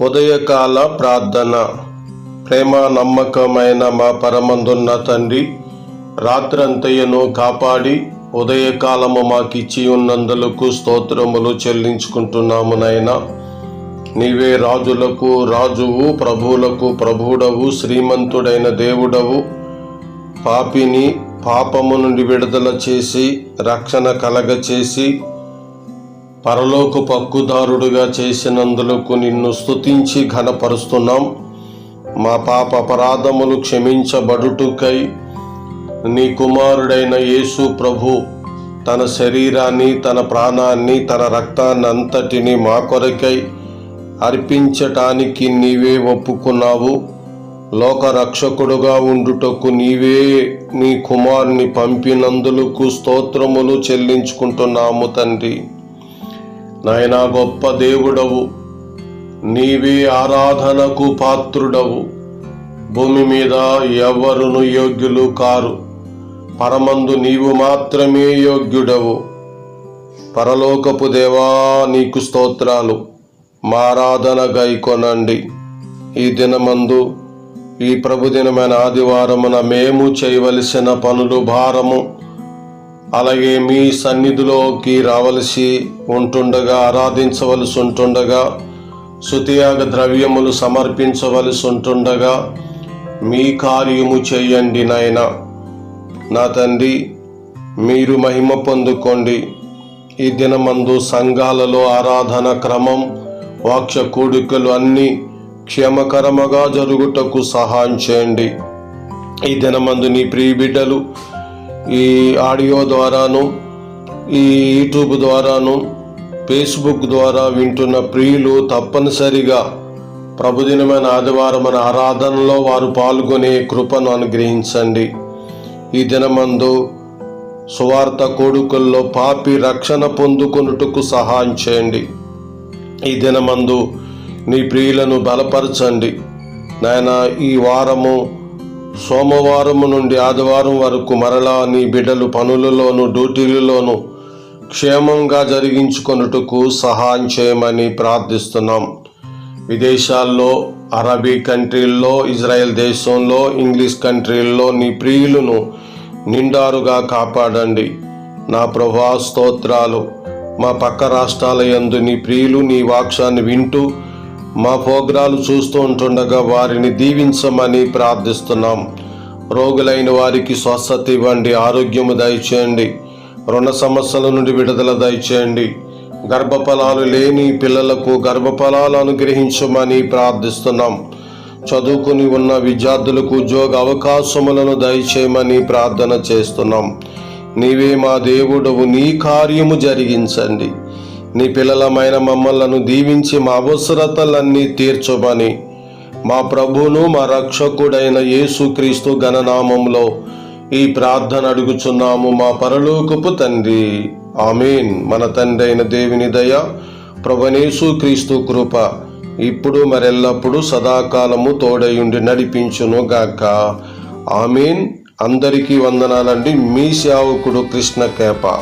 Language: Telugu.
ఉదయకాల ప్రార్థన ప్రేమ నమ్మకమైన మా పరమందున్న తండ్రి రాత్రంతయ్యను కాపాడి ఉదయకాలము మాకిచ్చి ఉన్నందులకు స్తోత్రములు చెల్లించుకుంటున్నాము నాయనా. నీవే రాజులకు రాజువు ప్రభువులకు ప్రభుడవు శ్రీమంతుడైన దేవుడవు. పాపిని పాపము నుండి విడుదల చేసి రక్షణ కలగచేసి పరలోక పక్కుదారుడుగా చేసినందులకు నిన్ను స్తుతించి ఘనపరుస్తున్నాం. మా పాప అపరాధములు క్షమించబడుటకై నీ కుమారుడైన యేసు ప్రభు తన శరీరాన్ని తన ప్రాణాన్ని తన రక్తాన్ని అంతటిని మా కొరకై అర్పించటానికి నీవే ఒప్పుకున్నావు. లోక రక్షకుడుగా ఉండుటకు నీవే నీ కుమారుని పంపినందులకు స్తోత్రములు చెల్లించుకుంటున్నాము తండ్రి. నాయనా గొప్ప దేవుడవు. నీవే ఆరాధనకు పాత్రుడవు. భూమి మీద ఎవరును యోగ్యులు కారు. పరమందు నీవు మాత్రమే యోగ్యుడవు. పరలోకపు దేవా నీకు స్తోత్రాలు. మారాధన గైకొనండి ఈ దినమందు ఈ ప్రభుదినమైన ఆదివారమున మేము చేయవలసిన పనులు భారము. అలాగే మీ సన్నిధిలోకి రావలసి ఉంటుండగా ఆరాధించవలసి ఉంటుండగా సుతియాగ ద్రవ్యములు సమర్పించవలసి ఉంటుండగా మీ కార్యము చేయండి నాయన. నా తండ్రి మీరు మహిమ పొందుకోండి. ఈ దినమందు సంఘాలలో ఆరాధన క్రమం వాక్ష కూడికలు అన్నీ క్షేమకరముగా జరుగుటకు సహాయం చేయండి. ఈ దినమందు నీ ప్రియ బిడ్డలు ఈ ఆడియో ద్వారాను ఈ యూట్యూబ్ ద్వారాను ఫేస్బుక్ ద్వారా వింటున్న ప్రియులు తప్పనిసరిగా ప్రభుదినమైన ఆదివారమైన ఆరాధనలో వారు పాల్గొనే కృపను అనుగ్రహించండి. ఈ దినమందు సువార్త కొడుకుల్లో పాపి రక్షణ పొందుకొనుటకు సహాయం చేయండి. ఈ దినమందు నీ ప్రియులను బలపరచండి. నాయన ఈ వారము సోమవారం నుండి ఆదివారం వరకు మరలా నీ బిడ్డలు పనులలోను డ్యూటీలలోను క్షేమంగా జరిగించుకొనుటకు సహాయం చేయమని ప్రార్థిస్తున్నాం. విదేశాల్లో అరబీ కంట్రీల్లో ఇజ్రాయెల్ దేశంలో ఇంగ్లీష్ కంట్రీల్లో నీ ప్రియులను నిండారుగా కాపాడండి. నా ప్రభా స్తోత్రాలు. మా పక్క రాష్ట్రాల యందు నీ ప్రియులు నీ వాక్యాన్ని వింటూ మా ప్రోగ్రాలు చూస్తూ ఉంటుండగా వారిని దీవించమని ప్రార్థిస్తున్నాం. రోగులైన వారికి స్వస్థత ఇవ్వండి ఆరోగ్యము దయచేయండి రుణ సమస్యల నుండి విడుదల దయచేయండి. గర్భఫలాలు లేని పిల్లలకు గర్భఫలాలు అనుగ్రహించమని ప్రార్థిస్తున్నాం. చదువుకుని ఉన్న విద్యార్థులకు ఉద్యోగ అవకాశములను దయచేయమని ప్రార్థన చేస్తున్నాం. నీవే మా దేవుడవు నీ కార్యము జరిగించండి. నీ పిల్లలమైన మమ్మలను దీవించి మా అవసరతలన్నీ తీర్చమని మా ప్రభువును మా రక్షకుడైన యేసుక్రీస్తు గణనామంలో ఈ ప్రార్థన అడుగుచున్నాము మా పరలోకపు తండ్రి. ఆమెన్. మన తండ్రి అయిన దేవుని దయ ప్రభనేసు క్రీస్తు కృప ఇప్పుడు మరెల్లప్పుడు సదాకాలము తోడయుండి నడిపించును గాక ఆమెన్. అందరికీ వందనాలండి. మీ సేవకుడు కృష్ణ కేప.